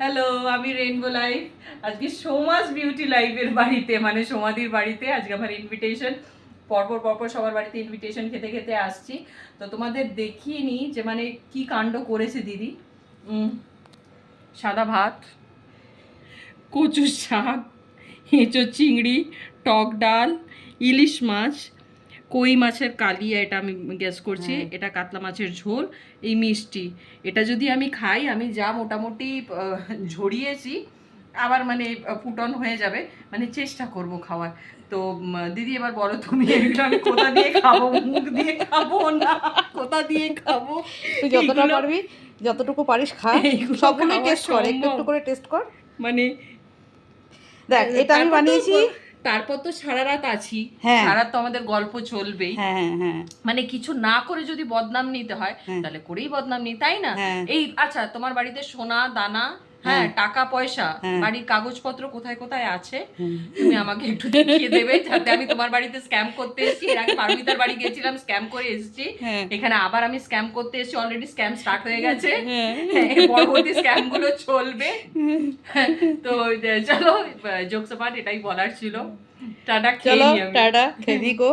Hello আমি rainbow life আজকে Soma's beauty লাইফের বাড়িতে মানে সোমাদির বাড়িতে আজকে আমার ইনভিটেশন পরপর পরপর সবার বাড়িতে ইনভিটেশন খেতে খেতে আসছি। তো তোমাদের দেখিয়ে নিই যে মানে কি কাণ্ড করেছে দিদি। সাদা ভাত, কচুর শাক এঁচো চিংড়ি, টক ডাল, ইলিশ মাছ কই মাছের কালিয়া এটা আমি গ্যাস করছি। হ্যাঁ। এটা কাতলা মাছের ঝোল এই মিষ্টি। এটা যদি আমি খাই আমি যা মোটামুটি ঝরিয়েছি আবার মানে ফুটন হয়ে যাবে মানে চেষ্টা করব খাওয়ার। তো দিদি এবার বলো তুমি এগুলো আমি কোথা দিয়ে খাব? মুখ দিয়ে খাব না? কোথা দিয়ে খাব? তুই যতটা পারবি যতটুকু পারিস খা। এইগুলো সবগুলো খাওয়া টেস্ট কর একটু একটু করে টেস্ট কর। মানে দেখ এটা আমি বানিয়েছি তারপর তো সারা রাত আছি হ্যাঁ। সারা রাত তো আমাদের গল্প চলবেই হ্যাঁ হ্যাঁ মানে কিছু না করে যদি বদনাম নিতে হয়। তাহলে করেই বদনাম নি তাই না। এই আচ্ছা তোমার বাড়িতে সোনা দানা হ্যাঁ হ্যাঁ। টাকা পয়সা হ্যাঁ। বাড়ির কাগজপত্র কোথায় কোথায় আছে তুমি আমাকে একটু দেখিয়ে দেবে যাতে আমি তোমার বাড়িতে স্ক্যাম করতে এসেছি। এর আগে পারমিতার বাড়ি গেছিলাম স্ক্যাম করে এসেছি। হ্যাঁ। এখানে আবার আমি স্ক্যাম করতে এসেছি অলরেডি স্ক্যাম স্টার্ট হয়ে গেছে। পরবর্তী স্ক্যামগুলো চলবে। তো চলো জোকস পার্ট এটাই বলার ছিল। টাটা খেয়ে চলো। টাটা খেদি গো